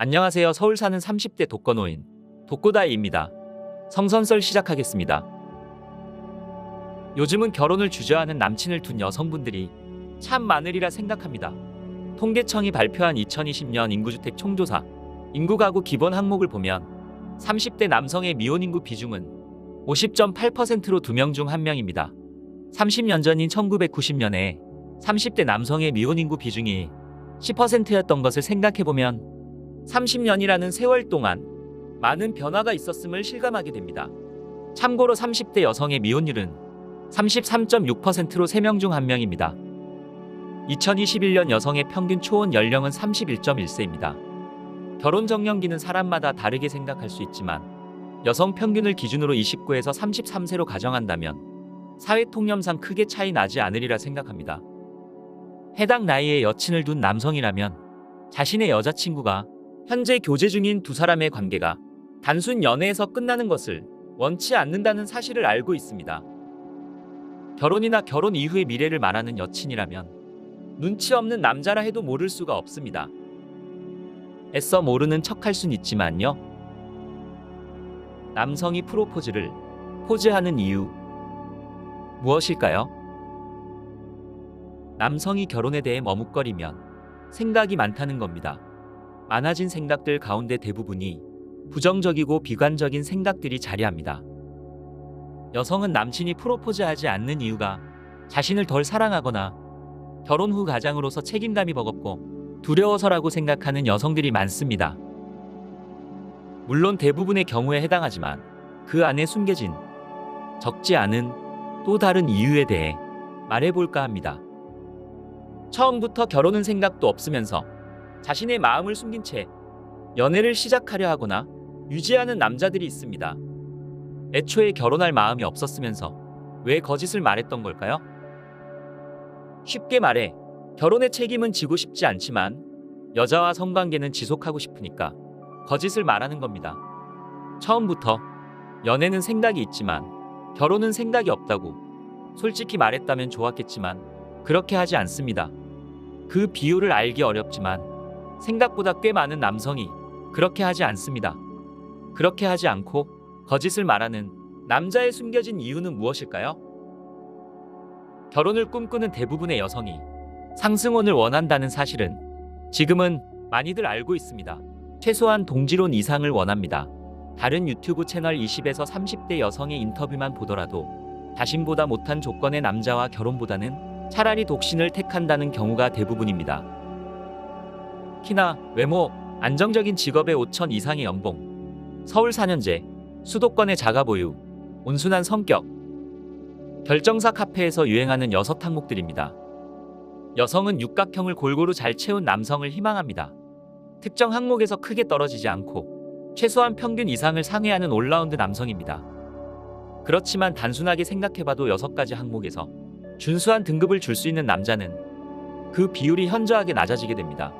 안녕하세요. 서울 사는 30대 독거노인 독고다이입니다. 성선설 시작하겠습니다. 요즘은 결혼을 주저하는 남친을 둔 여성분들이 참 많으리라 생각합니다. 통계청이 발표한 2020년 인구주택 총조사 인구 가구 기본 항목을 보면 30대 남성의 미혼 인구 비중은 50.8%로 2명 중 1명입니다. 30년 전인 1990년에 30대 남성의 미혼 인구 비중이 10%였던 것을 생각해보면 30년이라는 세월 동안 많은 변화가 있었음을 실감하게 됩니다. 참고로 30대 여성의 미혼율은 33.6%로 3명 중 1명입니다. 2021년 여성의 평균 초혼 연령은 31.1세입니다. 결혼 정년기는 사람마다 다르게 생각할 수 있지만 여성 평균을 기준으로 29에서 33세로 가정한다면 사회 통념상 크게 차이 나지 않으리라 생각합니다. 해당 나이에 여친을 둔 남성이라면 자신의 여자친구가 현재 교제 중인 두 사람의 관계가 단순 연애에서 끝나는 것을 원치 않는다는 사실을 알고 있습니다. 결혼이나 결혼 이후의 미래를 말하는 여친이라면 눈치 없는 남자라 해도 모를 수가 없습니다. 애써 모르는 척할 순 있지만요. 남성이 프로포즈를 포즈하는 이유 무엇일까요? 남성이 결혼에 대해 머뭇거리면 생각이 많다는 겁니다. 많아진 생각들 가운데 대부분이 부정적이고 비관적인 생각들이 자리합니다. 여성은 남친이 프로포즈하지 않는 이유가 자신을 덜 사랑하거나 결혼 후 가장으로서 책임감이 버겁고 두려워서라고 생각하는 여성들이 많습니다. 물론 대부분의 경우에 해당하지만 그 안에 숨겨진 적지 않은 또 다른 이유에 대해 말해볼까 합니다. 처음부터 결혼은 생각도 없으면서 자신의 마음을 숨긴 채 연애를 시작하려 하거나 유지하는 남자들이 있습니다. 애초에 결혼할 마음이 없었으면서 왜 거짓을 말했던 걸까요? 쉽게 말해 결혼의 책임은 지고 싶지 않지만 여자와 성관계는 지속하고 싶으니까 거짓을 말하는 겁니다. 처음부터 연애는 생각이 있지만 결혼은 생각이 없다고 솔직히 말했다면 좋았겠지만 그렇게 하지 않습니다. 그 비율을 알기 어렵지만 생각보다 꽤 많은 남성이 그렇게 하지 않습니다. 그렇게 하지 않고 거짓을 말하는 남자의 숨겨진 이유는 무엇일까요? 결혼을 꿈꾸는 대부분의 여성이 상승혼을 원한다는 사실은 지금은 많이들 알고 있습니다. 최소한 동지론 이상을 원합니다. 다른 유튜브 채널 20에서 30대 여성의 인터뷰만 보더라도 자신보다 못한 조건의 남자와 결혼보다는 차라리 독신을 택한다는 경우가 대부분입니다. 키나 외모, 안정적인 직업의 5천 이상의 연봉, 서울 4년제, 수도권의 자가 보유, 온순한 성격. 결정사 카페에서 유행하는 여섯 항목들입니다. 여성은 육각형을 골고루 잘 채운 남성을 희망합니다. 특정 항목에서 크게 떨어지지 않고 최소한 평균 이상을 상회하는 올라운드 남성입니다. 그렇지만 단순하게 생각해봐도 여섯 가지 항목에서 준수한 등급을 줄 수 있는 남자는 그 비율이 현저하게 낮아지게 됩니다.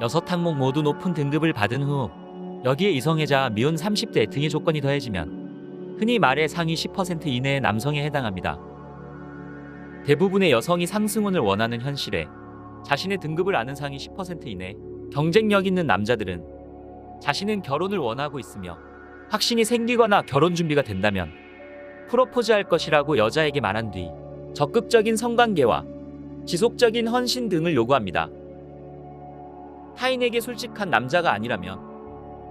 여섯 항목 모두 높은 등급을 받은 후 여기에 이성애자 미혼 30대 등의 조건이 더해지면 흔히 말해 상위 10% 이내의 남성에 해당합니다. 대부분의 여성이 상승혼을 원하는 현실에 자신의 등급을 아는 상위 10% 이내 경쟁력 있는 남자들은 자신은 결혼을 원하고 있으며 확신이 생기거나 결혼 준비가 된다면 프로포즈할 것이라고 여자에게 말한 뒤 적극적인 성관계와 지속적인 헌신 등을 요구합니다. 타인에게 솔직한 남자가 아니라면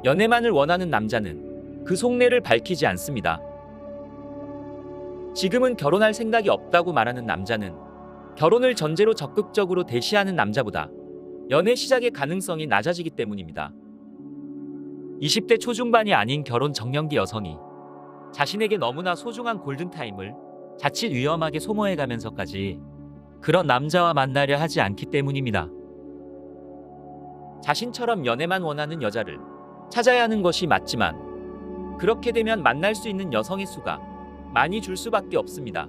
연애만을 원하는 남자는 그 속내를 밝히지 않습니다. 지금은 결혼할 생각이 없다고 말하는 남자는 결혼을 전제로 적극적으로 대시하는 남자보다 연애 시작의 가능성이 낮아지기 때문입니다. 20대 초중반이 아닌 결혼 정년기 여성이 자신에게 너무나 소중한 골든타임을 자칫 위험하게 소모해 가면서까지 그런 남자와 만나려 하지 않기 때문입니다. 자신처럼 연애만 원하는 여자를 찾아야 하는 것이 맞지만 그렇게 되면 만날 수 있는 여성의 수가 많이 줄 수밖에 없습니다.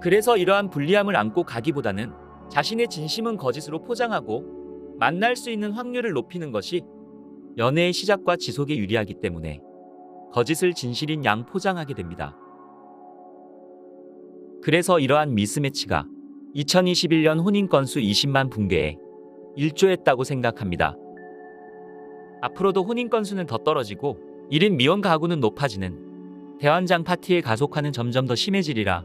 그래서 이러한 불리함을 안고 가기보다는 자신의 진심은 거짓으로 포장하고 만날 수 있는 확률을 높이는 것이 연애의 시작과 지속에 유리하기 때문에 거짓을 진실인 양 포장하게 됩니다. 그래서 이러한 미스매치가 2021년 혼인 건수 20만 붕괴에 일조했다고 생각합니다. 앞으로도 혼인 건수는 더 떨어지고 1인 미혼 가구는 높아지는 대환장 파티의 가속화는 점점 더 심해지리라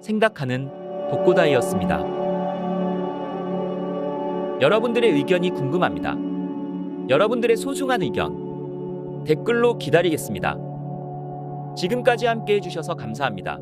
생각하는 독고다이였습니다. 여러분들의 의견이 궁금합니다. 여러분들의 소중한 의견 댓글로 기다리겠습니다. 지금까지 함께 해주셔서 감사합니다.